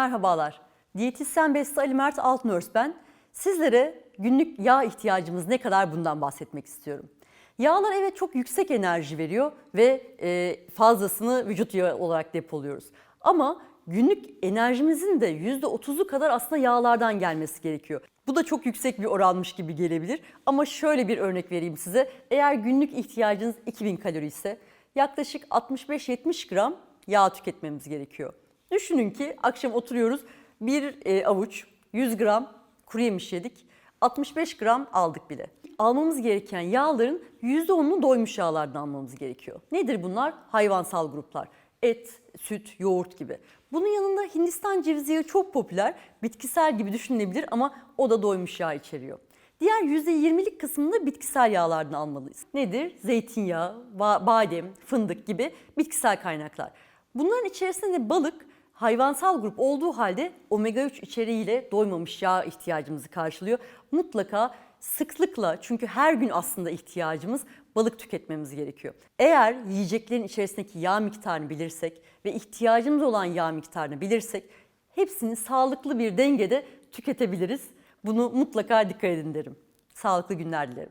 Merhabalar. Diyetisyen Beste Ali Mert Altnörs ben. Sizlere günlük yağ ihtiyacımız ne kadar bundan bahsetmek istiyorum. Yağlar evet çok yüksek enerji veriyor ve e, fazlasını vücut yağı olarak depoluyoruz. Ama günlük enerjimizin de %30'u kadar aslında yağlardan gelmesi gerekiyor. Bu da çok yüksek bir oranmış gibi gelebilir ama şöyle bir örnek vereyim size. Eğer günlük ihtiyacınız 2000 kalori ise yaklaşık 65-70 gram yağ tüketmemiz gerekiyor. Düşünün ki akşam oturuyoruz bir e, avuç 100 gram kuru yemiş yedik 65 gram aldık bile. Almamız gereken yağların %10'unu doymuş yağlardan almamız gerekiyor. Nedir bunlar? Hayvansal gruplar. Et, süt, yoğurt gibi. Bunun yanında Hindistan cevizi yağı çok popüler. Bitkisel gibi düşünülebilir ama o da doymuş yağ içeriyor. Diğer %20'lik kısmını bitkisel yağlardan almalıyız. Nedir? Zeytinyağı, ba- badem, fındık gibi bitkisel kaynaklar. Bunların içerisinde de balık hayvansal grup olduğu halde omega 3 içeriğiyle doymamış yağ ihtiyacımızı karşılıyor. Mutlaka sıklıkla çünkü her gün aslında ihtiyacımız balık tüketmemiz gerekiyor. Eğer yiyeceklerin içerisindeki yağ miktarını bilirsek ve ihtiyacımız olan yağ miktarını bilirsek hepsini sağlıklı bir dengede tüketebiliriz. Bunu mutlaka dikkat edin derim. Sağlıklı günler dilerim.